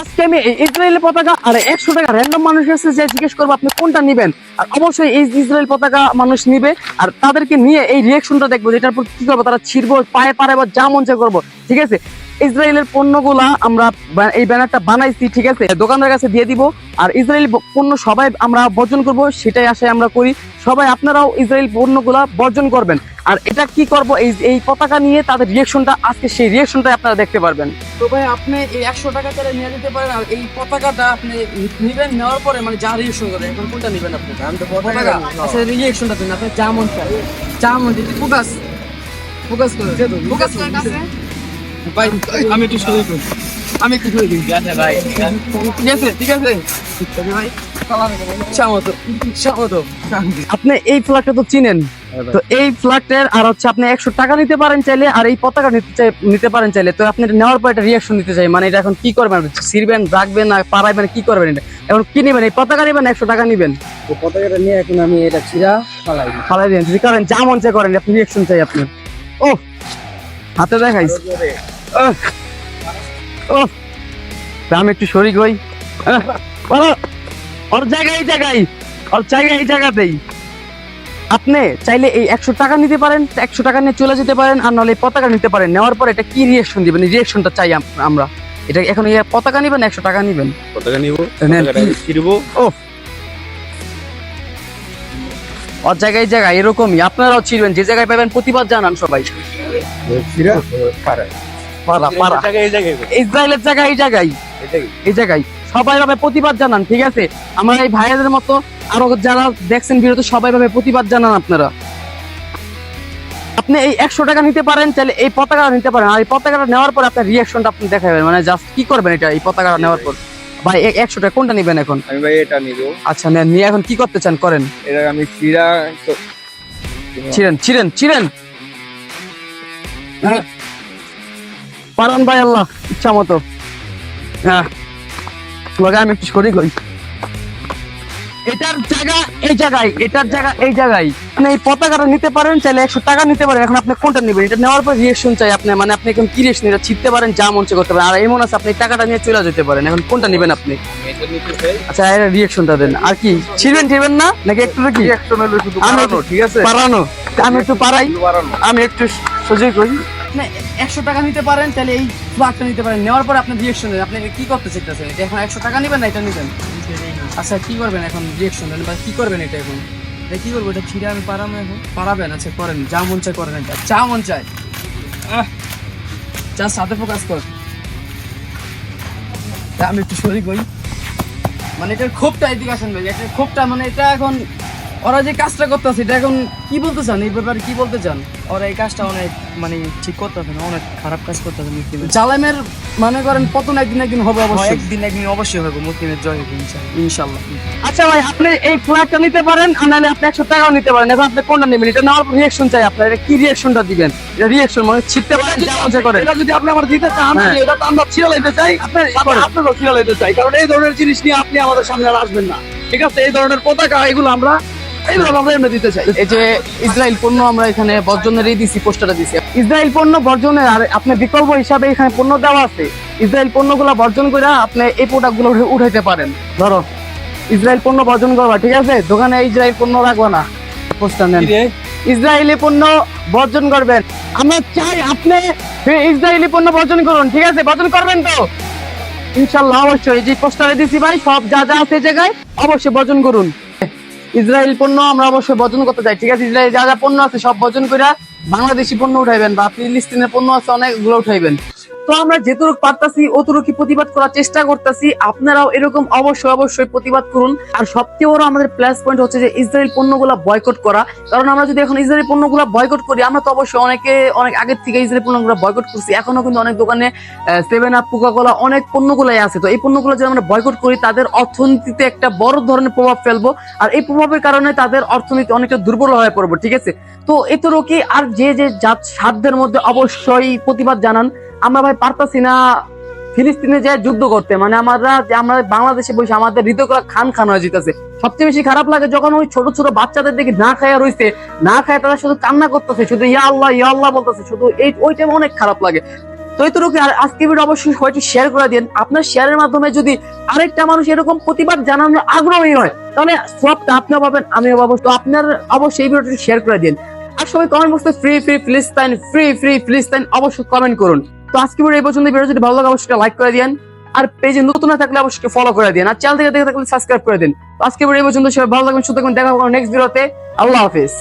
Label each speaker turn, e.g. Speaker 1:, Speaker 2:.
Speaker 1: আজকে আমি পতাকা আর একশো টাকা র্যান্ডম যে জিজ্ঞেস করব, আপনি কোনটা নিবেন? আর অবশ্যই এই ইসরায়েল পতাকা মানুষ নিবে আর তাদেরকে নিয়ে এই দেখব, যেটার করব, তারা ছিড়বো, পায়ে পারে বা যা চায় করব, ঠিক আছে? ইসরায়েলের পণ্যগুলা আমরা এই ব্যানারটা বানাইছি, ঠিক আছে? দোকানদার কাছে দিয়ে দিব, আর ইসরায়েলি পণ্য সবাই আমরা বর্জন করব, সেটাই আশায় আমরা করি। সবাই আপনারাও ইসরায়েল পণ্যগুলা বর্জন করবেন। আর এটা কি করব? এই এই পতাকা নিয়ে তাদের রিয়েকশনটা আজকে সেই রিয়েকশনটা আপনারা দেখতে পারবেন। তো ভাই আপনি এই একশো টাকা করে নিয়ে যেতে পারেন আর এই পতাকাটা আপনি নিবেন নেওয়ার পরে মানে যা রিয়েকশন করে এখন কোনটা নিবেন আপনি?
Speaker 2: আমি তো
Speaker 1: পতাকা আচ্ছা রিয়েকশনটা দিন আপনি যা মন চায়। যা মন ফোকাস ফোকাস করে ফোকাস ভাই আমি একটু শুরু করি। আমি একটু শুরু করি।
Speaker 2: ভাই।
Speaker 1: ঠিক আছে ঠিক আছে। ভাই। আপনি এই ফ্ল্যাগটা তো চিনেন। তো এই ফ্ল্যাগটার আর হচ্ছে আপনি একশো টাকা নিতে পারেন চাইলে আর এই পতাকা নিতে চাই নিতে পারেন চাইলে তো আপনি নেওয়ার পর একটা রিয়াকশন দিতে চাই। মানে এটা এখন কি করবেন? ছিড়বেন রাখবেন না পারাইবেন কি করবেন এটা? এখন কি নেবেন? এই পতাকা নেবেন একশো টাকা নেবেন?
Speaker 2: পতাকাটা নিয়ে এখন আমি এটা ছিড়া ফালাই
Speaker 1: ফালাই দিন যদি করেন যা মন চাই করেন আপনি রিয়াকশন চাই আপনার। ও হাতে দেখাইস। ও আমি একটু শরিক হই। ওর জায়গায় এই জায়গায়। ওর জায়গায় এই জায়গাতেই। আপনি চাইলে এই একশো টাকা নিতে পারেন একশো টাকা নিয়ে চলে যেতে পারেন আর নাহলে পতাকা নিতে পারেন। নেওয়ার পর এটা কি রিয়েকশন দিবেন? এই রিয়েকশনটা চাই আমরা। এটা এখন এই পতাকা নিবেন একশো টাকা নিবেন?
Speaker 3: পতাকা নিব ছিড়বো
Speaker 1: ওর জায়গায় জায়গায় এরকমই। আপনারাও ছিড়বেন যে জায়গায় পাবেন প্রতিবাদ জানান সবাই।
Speaker 3: ছিড়া পারা
Speaker 1: পারা পারা
Speaker 3: জায়গায় এই জায়গায়।
Speaker 1: ইসরায়েলের জায়গায় এই জায়গায়।
Speaker 3: এই জায়গায়।
Speaker 1: এই জায়গায়। সবাই ভাবে প্রতিবাদ জানান ঠিক আছে? আমরা এই ভাইয়াদের মতো আরও যারা দেখছেন বিরত সবাই ভাবে প্রতিবাদ জানান আপনারা। আপনি এই একশো টাকা নিতে পারেন তাহলে এই পতাকা নিতে পারেন। আর এই পতাকাটা নেওয়ার পর আপনার রিয়াকশনটা আপনি দেখাবেন। মানে জাস্ট কি করবেন এটা এই পতাকাটা নেওয়ার পর? ভাই একশো টাকা কোনটা নেবেন এখন?
Speaker 3: আমি ভাই এটা নিব।
Speaker 1: আচ্ছা নেন নিয়ে এখন কি করতে চান? করেন।
Speaker 3: এটা আমি তো-
Speaker 1: ছিলেন ছিলেন ছিলেন হ্যাঁ। পারান ভাই আল্লাহ ইচ্ছা মতো। হ্যাঁ। আমি একটু সরি করি। এটার জায়গা এই জায়গায় এটার জায়গা এই জায়গায়। আপনি এই পতাকাটা নিতে পারেন চাইলে একশো টাকা নিতে পারেন। এখন আপনি কোনটা নেবেন? এটা নেওয়ার পর রিয়েকশন চাই আপনি। মানে আপনি এখন কি রিয়েকশন এটা ছিটতে পারেন যা মঞ্চে করতে পারেন। আর এমন আছে আপনি টাকাটা নিয়ে চলে যেতে পারেন। এখন কোনটা নেবেন আপনি?
Speaker 3: আমি এটা নিতে চাই
Speaker 1: আচ্ছা এর রিয়েকশনটা দেন। আর কি? ছিড়বেন ছিড়বেন না? নাকি একটু কি?
Speaker 3: একশন হলো শুধু ঠিক আছে?
Speaker 1: পারানো আমি একটু পারাই আমি একটু সুযোগ করি একশো টাকা নিতে পারেন তাহলে এই ফ্লাগটা নিতে পারেন। নেওয়ার পর আপনি রিয়েকশন দেন আপনি কি করতে চাইতেছেন? এখন একশো টাকা নেবেন না এটা নেবেন? আচ্ছা কি করবেন এখন রিয়েকশন বা কি করবেন এটা এখন? এটা কি করব, এটা ছিঁড়ে আমি পারাম এখন? পারাবেন আচ্ছা করেন, যা মন চায় করেন এটা। চা মন চায়। যা সাথে ফোকাস কর। আমি একটু শরীর করি। মানে এটার ক্ষোভটা এদিকে আসেন ভাই, এটার ক্ষোভটা মানে এটা এখন ওরা যে কাজটা করতেছে এটা এখন কি বলতে চান? এই ব্যাপারে কি বলতে চান? ওরা এই কাজটা অনেক মানে ঠিক করতেছে না অনেক খারাপ কাজ করতেছে মুসলিম জালেমের মনে করেন পতন একদিন একদিন হবে অবশ্যই। একদিন একদিন অবশ্যই হবে মুসলিমের জয় হবে ইনশাল্লাহ আচ্ছা ভাই আপনি এই ফ্ল্যাগটা নিতে পারেন আর নাহলে আপনি একশো টাকাও নিতে পারেন। এখন আপনি কোনটা নেবেন? এটা নেওয়ার রিয়েকশন চাই আপনার এটা কি রিয়েকশনটা দিবেন? এটা রিয়েকশন মানে ছিটতে পারেন যা মজা করে।
Speaker 4: এটা যদি আপনি আমার দিতে চান
Speaker 1: হ্যাঁ।
Speaker 4: এটা তো আমরা ছিঁড়ে লাইতে চাই।
Speaker 1: আপনার
Speaker 4: সাথে আপনারও ছিঁড়ে লাইতে চাই কারণ এই ধরনের জিনিস নিয়ে আপনি আমাদের সামনে আর আসবেন না। ঠিক আছে এই ধরনের পতাকা এগুলো আমরা এই ধরনের আমরা এমনি দিতে চাই।
Speaker 1: এই যে ইসরায়েল পণ্য আমরা এখানে বর্জনের দিছি পোস্টারটা দিছি। ইসরায়েল পণ্য বর্জনের আর আপনি বিকল্প হিসাবে এখানে পণ্য দেওয়া আছে। ইসরায়েল পণ্যগুলো বর্জন করে আপনি এই প্রোডাক্টগুলো উঠাইতে পারেন। ধরো ইসরায়েল পণ্য বর্জন করবা ঠিক আছে? দোকানে ইসরায়েল পণ্য রাখবা না। পোস্টার নেন। ইসরায়েলি পণ্য বর্জন করবেন। আমরা চাই আপনি ইসরায়েলি পণ্য বর্জন করুন ঠিক আছে? বর্জন করবেন তো? ইনশাল্লাহ অবশ্যই যে পোস্টারে দিছি ভাই সব যা যা আছে জায়গায় অবশ্যই বর্জন করুন। ইসরায়েল পণ্য আমরা অবশ্যই বর্জন করতে চাই। ঠিক আছে, ইসরায়েল যা যা পণ্য আছে সব বর্জন করে বাংলাদেশি পণ্য উঠাইবেন বা ফিলিস্তিনের পণ্য আছে অনেকগুলো উঠাইবেন। তো আমরা যেটুকু পারতাছি অতটুকু প্রতিবাদ করার চেষ্টা করতেছি। আপনারাও এরকম অবশ্যই অবশ্যই প্রতিবাদ করুন। আর সবচেয়ে বড় আমাদের প্লাস পয়েন্ট হচ্ছে যে ইসরায়েল পণ্যগুলা বয়কট করা। কারণ আমরা যদি এখন ইসরায়েল পণ্যগুলা বয়কট করি, আমরা তো অবশ্যই অনেকে, অনেক আগের থেকে ইসরায়েল পণ্যগুলো বয়কট করছি। এখনও কিন্তু অনেক দোকানে সেভেন আপ কোকা অনেক পণ্যগুলাই আছে। তো এই পণ্যগুলো যদি আমরা বয়কট করি, তাদের অর্থনীতিতে একটা বড় ধরনের প্রভাব ফেলব। আর এই প্রভাবের কারণে তাদের অর্থনীতি অনেকটা দুর্বল হয়ে পড়ব, ঠিক আছে? তো এতরও কি আর যে যে জাত সাধ্যের মধ্যে অবশ্যই প্রতিবাদ জানান। আমরা ভাই পারতাছি না, ফিলিস্তিনে যে যুদ্ধ করতে। মানে আমরা যে আমরা বাংলাদেশে বসে আমাদের হৃদয় খান খান হয়ে যেতেছে। সবচেয়ে বেশি খারাপ লাগে যখন ওই ছোট ছোট বাচ্চাদের দিকে না খায়া রইছে, না খায় তারা শুধু কান্না করতেছে, শুধু ইয়া আল্লাহ ইয়া আল্লাহ বলতেছে, শুধু এই, ওই টাইমে অনেক খারাপ লাগে। তো আজকে ভিডিও অবশ্যই শেয়ার করে দিন আপনার শেয়ারের মাধ্যমে যদি আরেকটা মানুষ এরকম প্রতিবাদ জানানোর আগ্রহী হয়, তাহলে সবটা আপনিও পাবেন, আমিও পাবো। তো আপনার অবশ্যই এই ভিডিওটি শেয়ার করে দিন আর সবাই কমেন্ট বক্সে free free Palestine free free Palestine অবশ্যই কমেন্ট করুন। তো আজকে এই পর্যন্ত ভিডিও যদি ভালো লাগে, অবশ্যই লাইক করে দিন আর পেজে নতুন না থাকলে অবশ্যই ফলো করে দিন আর চ্যানেল থেকে দেখে থাকলে সাবস্ক্রাইব করে দিন। তো আজকে এই পর্যন্ত। সবাই ভালো থাকবেন সুতরাং দেখা হবে নেক্সট ভিডিওতে আল্লাহ হাফিজ।